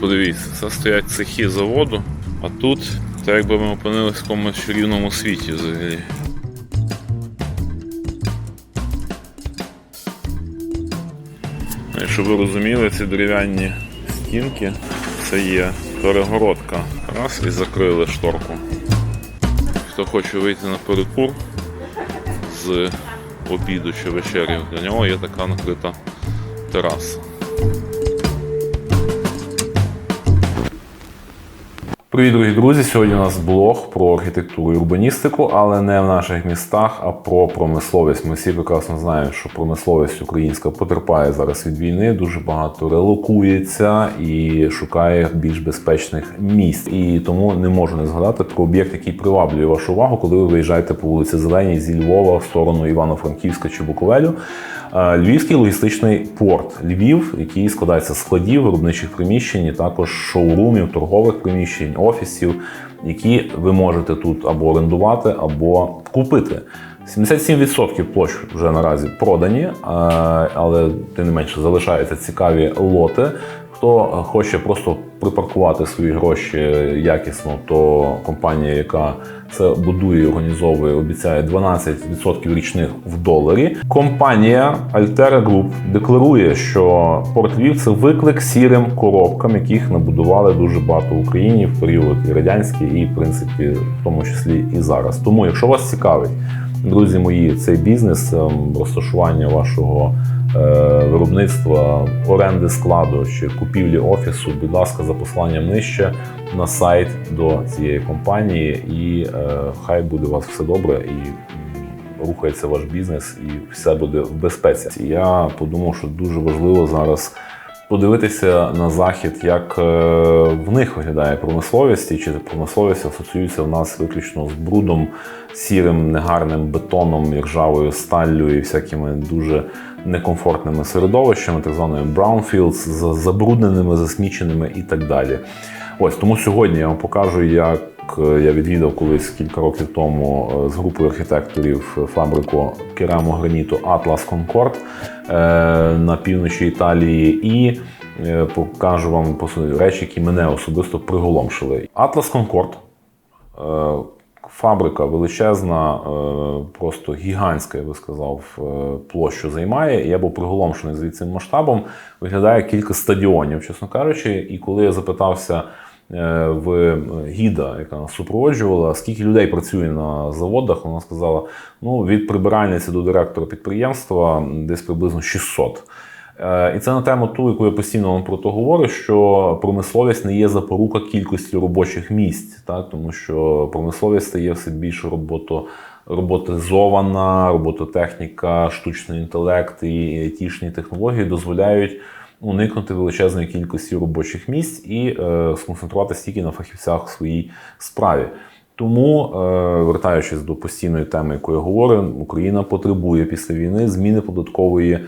Подивіться, це стоять цехи заводу, а тут, так якби ми опинились в якомусь рівному світі взагалі. Ну, і щоб ви розуміли, ці дерев'яні стінки це є перегородка. Раз і закрили шторку. Хто хоче вийти на перекур з обіду чи вечері, для нього є така накрита тераса. Привіт, дорогі друзі! Сьогодні у нас блог про архітектуру і урбаністику, але не в наших містах, а про промисловість. Ми всі прекрасно знаємо, що промисловість українська потерпає зараз від війни, дуже багато релокується і шукає більш безпечних місць. І тому не можу не згадати про об'єкт, який приваблює вашу увагу, коли ви виїжджаєте по вулиці Зеленій зі Львова в сторону Івано-Франківська чи Буковелю. Е, Львівський логістичний порт Львів, який складається з складів, виробничих приміщень, і також шоурумів, торгових приміщень, офісів, які ви можете тут або орендувати, або купити. 77% площ вже наразі продані, е, але тим не менше залишаються цікаві лоти. Хто хоче просто припаркувати свої гроші якісно, то компанія, яка це будує і організовує, обіцяє 12% річних в доларі. Компанія Altera Group декларує, що Порт Львів – це виклик сірим коробкам, яких набудували дуже багато в Україні в період і радянський, і в принципі, в тому числі і зараз. Тому, якщо вас цікавить, друзі мої, цей бізнес, ем, розташування вашого е, виробництва, оренди складу чи купівлі офісу, будь ласка, за посиланням нижче на сайт до цієї компанії, і е, хай буде у вас все добре і рухається ваш бізнес, і все буде в безпеці. Я подумав, що дуже важливо зараз. Подивитися на захід, як е, в них виглядає промисловість, і чи промисловість асоціюється в нас виключно з брудом, сірим, негарним бетоном, ржавою сталлю і всякими дуже некомфортними середовищами, так званими brownfields, з забрудненими, засміченими і так далі. Ось тому сьогодні я вам покажу, як я відвідав колись кілька років тому е, з групою архітекторів фабрику керамограніту Atlas Concord е, на півночі Італії і е, покажу вам по речі, які мене особисто приголомшили. Concord е, Фабрика величезна, е, просто гігантська, я би сказав, е, площу займає. Я був приголомшений цим масштабом. Виглядає кілька стадіонів, чесно кажучи. І коли я запитався е, в гіда, яка нас супроводжувала, скільки людей працює на заводах, вона сказала: ну від прибиральниці до директора підприємства десь приблизно 600. Е, І це на тему ту, яку я постійно вам про то говорю, що промисловість не є запорука кількості робочих місць, так? тому що промисловість стає все більше робото, роботизована, робототехніка, штучний інтелект і айтішні технології дозволяють уникнути величезної кількості робочих місць і е, сконцентруватися тільки на фахівцях в своїй справі. Тому, е, вертаючись до постійної теми, яку я говорю, Україна потребує після війни зміни податкової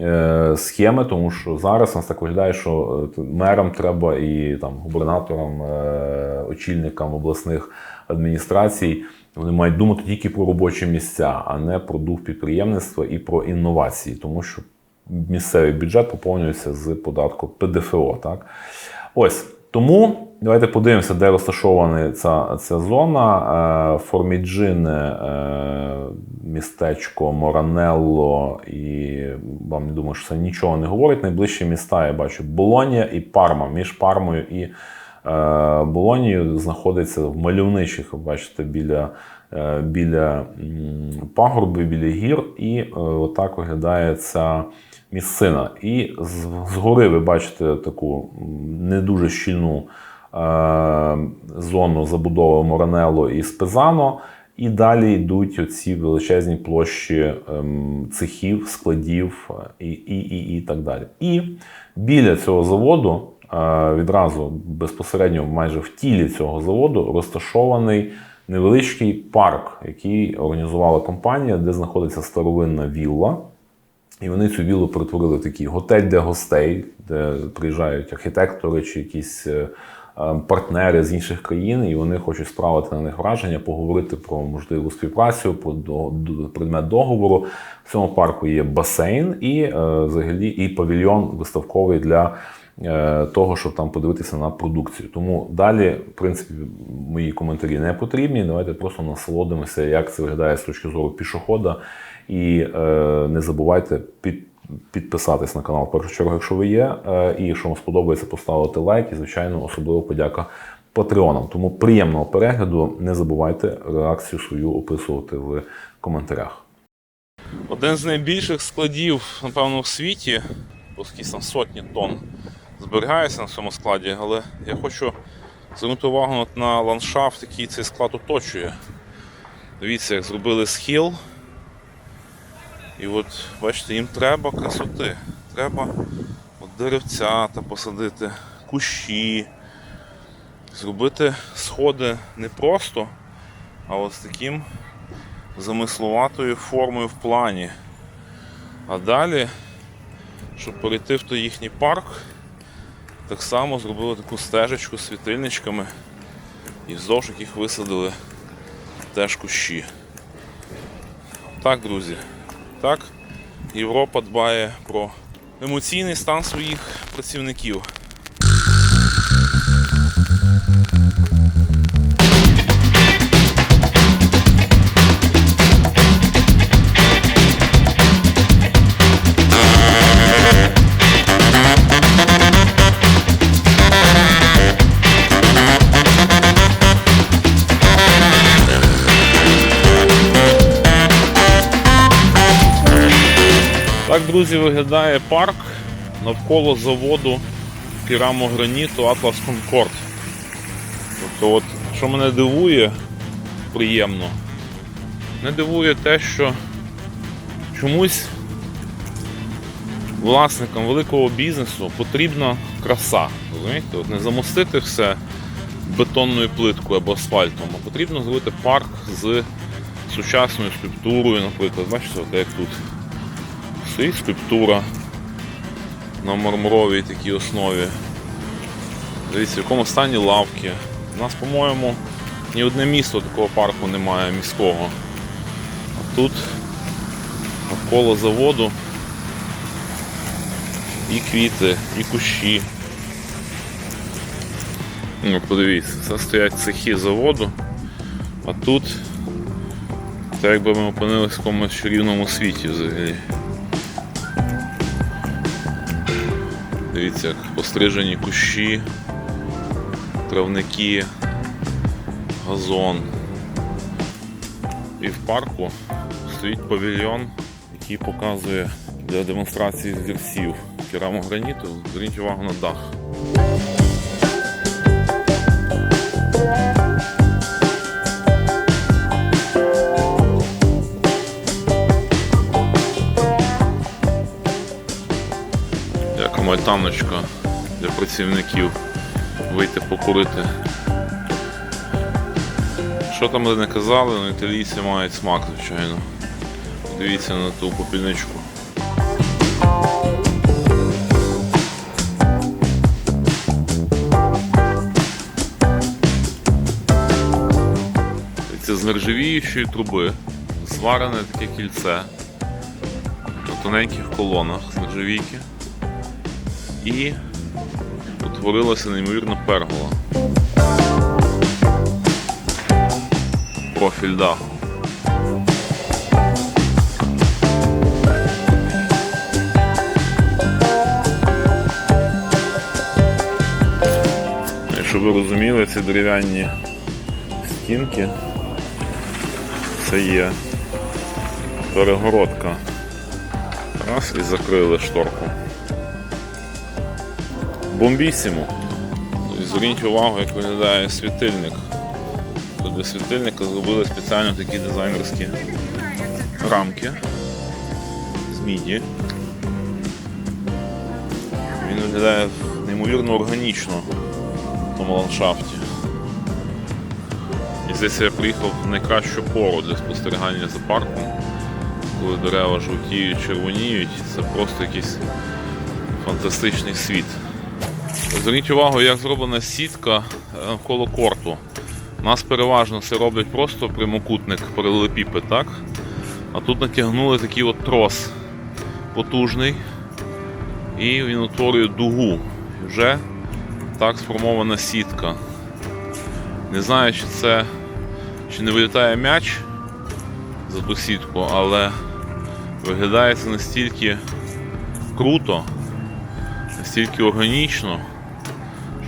е, схеми, тому що зараз нас так виглядає, що е, мерам треба і там губернаторам, очільникам обласних адміністрацій. Вони мають думати тільки про робочі місця, а не про дух підприємництва і про інновації, тому що місцевий бюджет поповнюється з податку ПДФО. Так? Ось тому давайте подивимося, де розташована ця, ця зона. Е, Форміджине, е, містечко Моранелло, і вам не думаю, що це нічого не говорить. Найближчі міста я бачу Болонія і Парма. Між Пармою і е, Болонією знаходиться в мальовничих, бачите, біля. Біля м, пагорби, біля гір, і отак виглядає ця місцина. І згори ви бачите таку не дуже щільну е, зону забудови Моранело і Спезано. І далі йдуть оці величезні площі ем, цехів, складів е, і, і, і, і так далі. І біля цього заводу, е, відразу безпосередньо майже в тілі цього заводу, розташований невеличкий парк, який організувала компанія, де знаходиться старовинна вілла. І вони цю віллу перетворили в такий готель для гостей, де приїжджають архітектори чи якісь е, е, партнери з інших країн, і вони хочуть справити на них враження, поговорити про можливу співпрацю, про предмет договору. В цьому парку є басейн і е, взагалі і павільйон виставковий для того, щоб там подивитися на продукцію. Тому далі, в принципі, мої коментарі не потрібні. Давайте просто насолодимося, як це виглядає з точки зору пішохода. І е, не забувайте під, підписатись на канал в першу чергу, якщо ви є. Е, і якщо вам сподобається, поставити лайк. І, звичайно, особливо подяка патреонам. Тому приємного перегляду. Не забувайте реакцію свою описувати в коментарях. Один з найбільших складів, напевно, в світі, оскільки там сотні тонн зберігається на цьому складі, але я хочу звернути увагу на ландшафт, який цей склад оточує. Дивіться, як зробили схил. І от, бачите, їм треба красоти. Треба от деревцята посадити, кущі, зробити сходи не просто, а от з таким замисловатою формою в плані. А далі, щоб перейти в той їхній парк, так само зробили таку стежечку з світильничками і вздовж яких висадили теж кущі. Так, друзі, так Європа дбає про емоційний стан своїх працівників. Друзі, виглядає парк навколо заводу керамограніту Atlas Concord. Тобто, от, що мене дивує приємно, мене дивує те, що чомусь власникам великого бізнесу потрібна краса. Розумієте? От не замостити все бетонною плиткою або асфальтом, а потрібно зробити парк з сучасною скульптурою, наприклад. Бачите, от як тут стоїть скульптура на мармуровій такій основі. Дивіться, в якому стані лавки. У нас, по-моєму, ні одне місто такого парку немає міського. А тут навколо заводу і квіти, і кущі. Ну, подивіться, це стоять цехи заводу, а тут це якби ми опинилися в якомусь чарівному світі взагалі. Дивіться, як пострижені кущі, травники, газон. І в парку стоїть павільйон, який показує для демонстрації зірців керамограніту. Зверніть увагу на дах. Альтаночка для працівників вийти покурити. Що там не казали, але італійці мають смак, звичайно. Дивіться на ту попільничку. Це з нержавіючої труби, зварене таке кільце на тоненьких колонах з нержавійки і утворилася неймовірна пергола. Профіль даху. Щоб ви розуміли, ці дерев'яні стінки це є перегородка. Раз і закрили шторку. Бомбісімо. І Зверніть увагу, як виглядає світильник. Тут для світильника зробили спеціально такі дизайнерські рамки з міді. Він виглядає неймовірно органічно в тому ландшафті. І здесь я приїхав в найкращу пору для спостерігання за парком, коли дерева жовтіють, червоніють, це просто якийсь фантастичний світ. Зверніть увагу, як зроблена сітка е, навколо корту. Нас переважно це роблять просто прямокутник паралелепіпед, так? А тут натягнули такий от трос потужний, і він утворює дугу. вже так сформована сітка. Не знаю, чи це чи не вилітає м'яч за ту сітку, але виглядає це настільки круто, настільки органічно,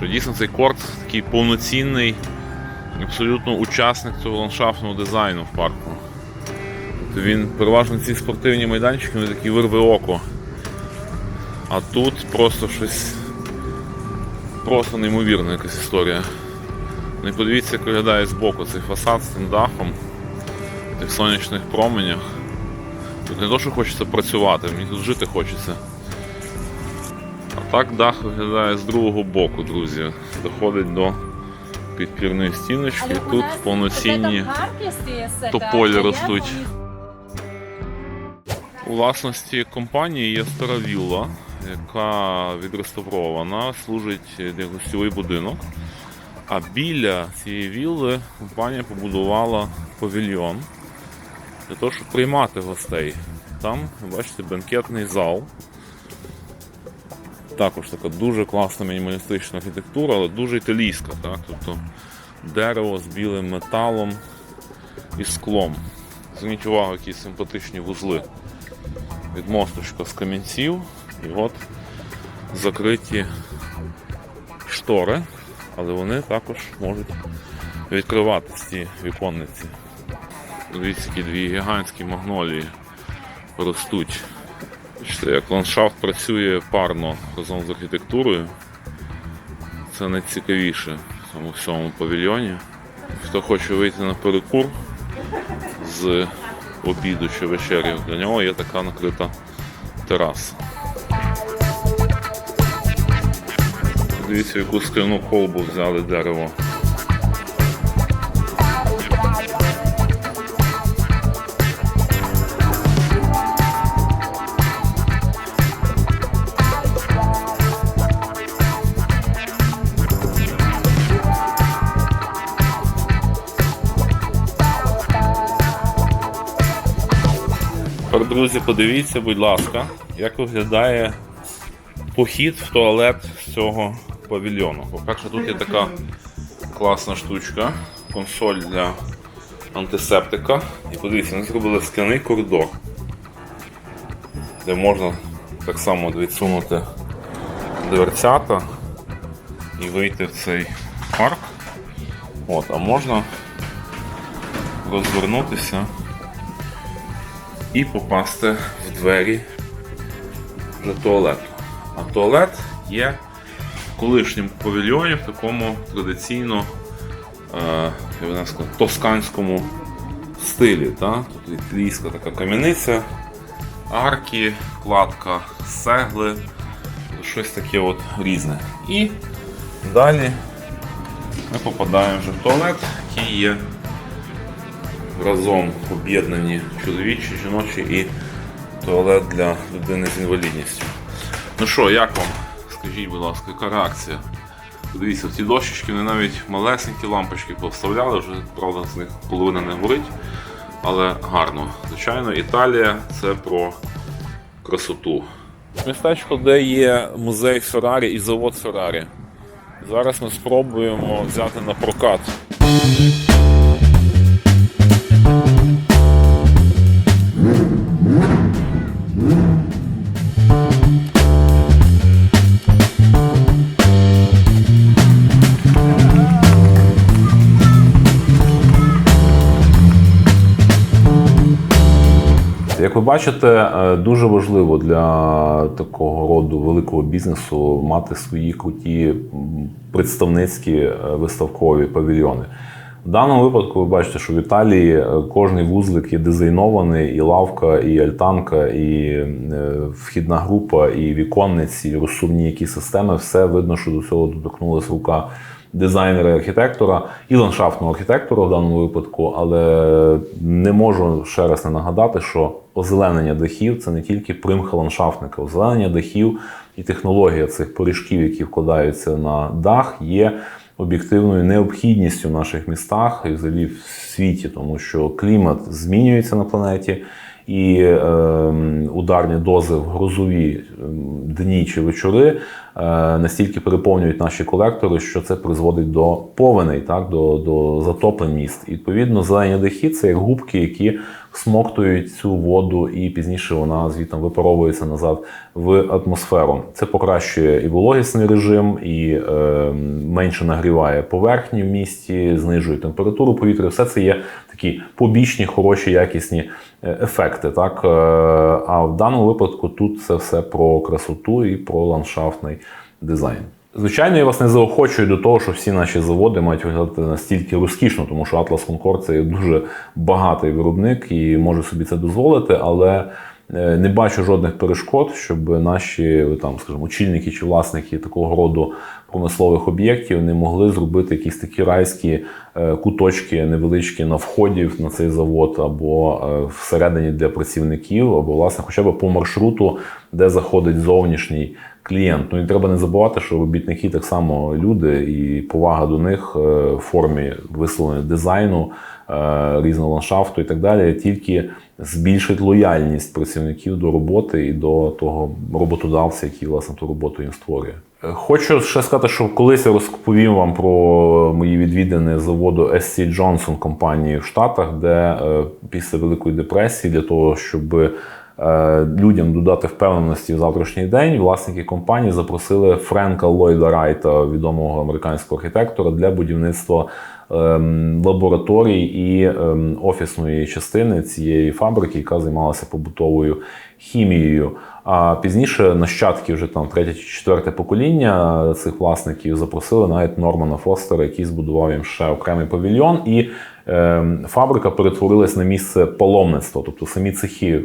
що дійсно цей корт такий повноцінний, абсолютно учасник цього ландшафтного дизайну в парку. Тобто він переважно ці спортивні майданчики, вони такі вирве око. А тут просто щось просто неймовірна якась історія. І подивіться, як виглядає збоку цей фасад з тим дахом, в тих сонячних променях. Тут не то, що хочеться працювати, мені тут жити хочеться. Так дах виглядає з другого боку, друзі. Доходить до підпірної стіночки, і тут повноцінні. тополі ростуть. У власності компанії є стара вілла, яка відреставрована, служить як гостьовий будинок. А біля цієї вілли компанія побудувала павільйон для того, щоб приймати гостей. Там, бачите, бенкетний зал. Також така дуже класна мінімалістична архітектура, але дуже італійська. Так? Тобто дерево з білим металом і склом. Зверніть увагу, які симпатичні вузли від мосточка з камінців. І от закриті штори, але вони також можуть відкривати ці віконниці. Дивіться, які дві гігантські магнолії ростуть. Бачите, як ландшафт працює парно разом з архітектурою. Це найцікавіше в цьому всьому павільйоні. Хто хоче вийти на перекур з обіду чи вечері, для нього є така накрита тераса. Дивіться, яку скляну колбу взяли дерево. Друзі, подивіться, будь ласка, як виглядає похід в туалет з цього павільйону. По-перше, тут є така класна штучка, консоль для антисептика. І подивіться, вони зробили скляний коридор, де можна так само відсунути дверцята і вийти в цей парк. От, а можна розвернутися і попасти в двері до туалету. А туалет є в колишньому павільйоні в такому традиційно е, тосканському стилі. Та? Тут італійська така кам'яниця, арки, кладка, сегли, щось таке от різне. І далі ми попадаємо вже в туалет, який є разом об'єднані чоловічі, жіночі і туалет для людини з інвалідністю. Ну що, як вам? Скажіть, будь ласка, яка реакція? Подивіться, ці дощечки вони навіть малесенькі лампочки повставляли, вже правда з них половина не горить, але гарно. Звичайно, Італія це про красоту. Містечко, де є музей Феррарі і завод Феррарі. Зараз ми спробуємо взяти на прокат бачите, е, дуже важливо для такого роду великого бізнесу мати свої круті представницькі е, виставкові павільйони. В даному випадку ви бачите, що в Італії е, кожний вузлик є дизайнований, і лавка, і альтанка, і вхідна група, і віконниці, і розсувні які системи. Все видно, що до цього доторкнулася рука дизайнера архітектора і ландшафтного архітектора в даному випадку, але не можу ще раз не нагадати, що озеленення дахів це не тільки примха ландшафтника. Озеленення дахів і технологія цих поріжків, які вкладаються на дах, є об'єктивною необхідністю в наших містах і взагалі в світі, тому що клімат змінюється на планеті. і е, ударні дози в грозові ем, дні чи вечори е, настільки переповнюють наші колектори, що це призводить до повеней, так, до, до затоплень міст. І, відповідно, зелені дахи це як губки, які всмоктують цю воду, і пізніше вона звітом випаровується назад в атмосферу. Це покращує і вологісний режим, і е, менше нагріває поверхні в місті, знижує температуру повітря. Все це є такі побічні, хороші, якісні е, ефекти. Так? Е, А в даному випадку тут це все про красоту і про ландшафтний дизайн. Звичайно, я вас не заохочую до того, що всі наші заводи мають виглядати настільки розкішно, тому що Atlas Concord це дуже багатий виробник і може собі це дозволити, але е, не бачу жодних перешкод, щоб наші там, скажімо, очільники чи власники такого роду промислових об'єктів не могли зробити якісь такі райські е, куточки невеличкі на вході на цей завод, або е, всередині для працівників, або власне хоча б по маршруту, де заходить зовнішній клієнт. Ну і треба не забувати, що робітники так само люди, і повага до них е, в формі висловлення дизайну, е, різного ландшафту і так далі, тільки збільшить лояльність працівників до роботи і до того роботодавця, який власне ту роботу їм створює. Е, Хочу ще сказати, що колись я розповім вам про мої відвідини заводу SC Johnson компанії в Штатах, де після Великої депресії для того, щоб людям додати впевненості в завтрашній день, власники компанії запросили Френка Ллойда Райта, відомого американського архітектора, для будівництва лабораторій і ем, офісної частини цієї фабрики, яка займалася побутовою хімією. А пізніше нащадки вже там третє чи четверте покоління цих власників запросили навіть Нормана Фостера, який збудував їм ще окремий павільйон. І е, фабрика перетворилась на місце паломництва. Тобто самі цехи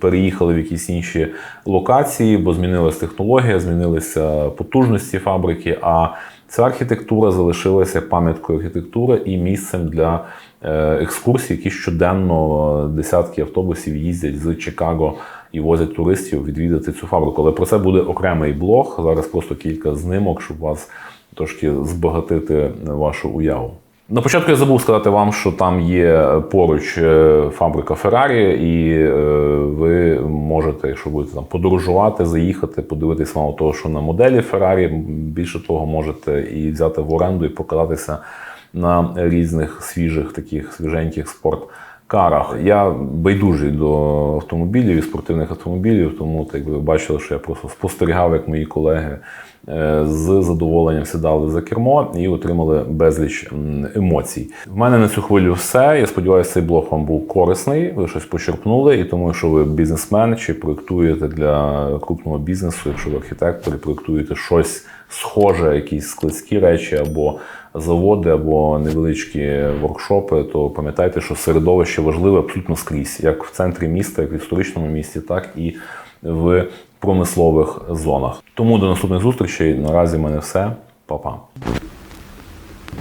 переїхали в якісь інші локації, бо змінилась технологія, змінилися потужності фабрики. А ця архітектура залишилася пам'яткою архітектури і місцем для е, екскурсій, які щоденно десятки автобусів їздять з Чикаго і возять туристів відвідати цю фабрику. Але про це буде окремий блог. Зараз просто кілька знимок, щоб вас трошки збагатити вашу уяву. На початку я забув сказати вам, що там є поруч е, фабрика Феррарі, і е, ви можете, якщо будете там подорожувати, заїхати, подивитись мало того, що на моделі Феррарі. Більше того, можете і взяти в оренду і покататися на різних свіжих таких свіженьких спорткарах. Я байдужий до автомобілів і спортивних автомобілів, тому так ви бачили, що я просто спостерігав, як мої колеги з задоволенням сідали за кермо і отримали безліч емоцій. В мене на цю хвилю все. Я сподіваюся, цей блог вам був корисний. Ви щось почерпнули, і тому, що ви бізнесмен чи проєктуєте для крупного бізнесу, якщо ви архітектор і проєктуєте щось схоже, якісь складські речі або заводи, або невеличкі воркшопи, то пам'ятайте, що середовище важливе абсолютно скрізь, як в центрі міста, як в історичному місті, так і в промислових зонах. Тому до наступних зустрічей. Наразі в мене все. Па-па.